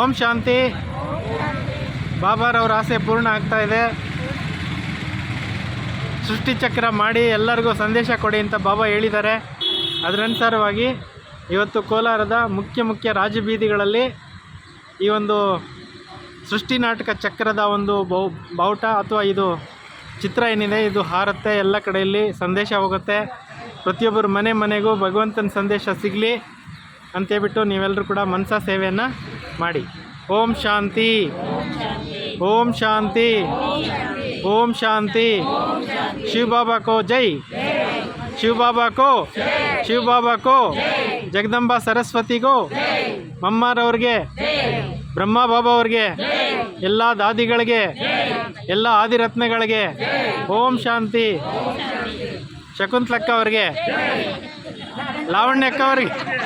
ಓಂ ಶಾಂತಿ. ಬಾಬಾರವ್ರ ಆಸೆ ಪೂರ್ಣ ಆಗ್ತಾ ಇದೆ. ಸೃಷ್ಟಿಚಕ್ರ ಮಾಡಿ ಎಲ್ಲರಿಗೂ ಸಂದೇಶ ಕೊಡಿ ಅಂತ ಬಾಬಾ ಹೇಳಿದ್ದಾರೆ. ಅದರನುಸಾರವಾಗಿ ಇವತ್ತು ಕೋಲಾರದ ಮುಖ್ಯ ಮುಖ್ಯ ರಾಜಬೀದಿಗಳಲ್ಲಿ ಈ ಒಂದು ಸೃಷ್ಟಿ ನಾಟಕ ಚಕ್ರದ ಒಂದು ಬೌ, ಬಾವುಟ ಅಥವಾ ಇದು ಚಿತ್ರ ಏನಿದೆ, ಇದು ಹಾರುತ್ತೆ, ಎಲ್ಲ ಕಡೆಯಲ್ಲಿ ಸಂದೇಶ ಹೋಗುತ್ತೆ. ಪ್ರತಿಯೊಬ್ಬರ ಮನೆ ಮನೆಗೂ ಭಗವಂತನ ಸಂದೇಶ ಸಿಗಲಿ. ಅಂತೇಳ್ಬಿಟ್ಟು ನೀವೆಲ್ಲರೂ ಕೂಡ ಮನಸ ಸೇವೆಯನ್ನು ಮಾಡಿ. ಓಂ ಶಾಂತಿ. ಓಂ ಶಾಂತಿ. ಓಂ ಶಾಂತಿ. ಶಿವಬಾಬಾ ಕೋ ಜೈ. ಶಿವಬಾಬಾ ಕೋ. ಶಿವಬಾಬಾ ಕೋ. ಜಗದಂಬಾ ಸರಸ್ವತಿಗೋ ಮಮ್ಮಾರವ್ರಿಗೆ ಬ್ರಹ್ಮ ಬಾಬಾ ಅವ್ರಿಗೆ. ಎಲ್ಲ ದಾದಿಗಳಿಗೆ. ಎಲ್ಲ ಆದಿರತ್ನಗಳಿಗೆ. ಓಂ ಶಾಂತಿ. ಶಕುಂತಲಕ್ಕ ಅವ್ರಿಗೆ. ಲಾವಣ್ಯಕ್ಕ ಅವ್ರಿಗೆ.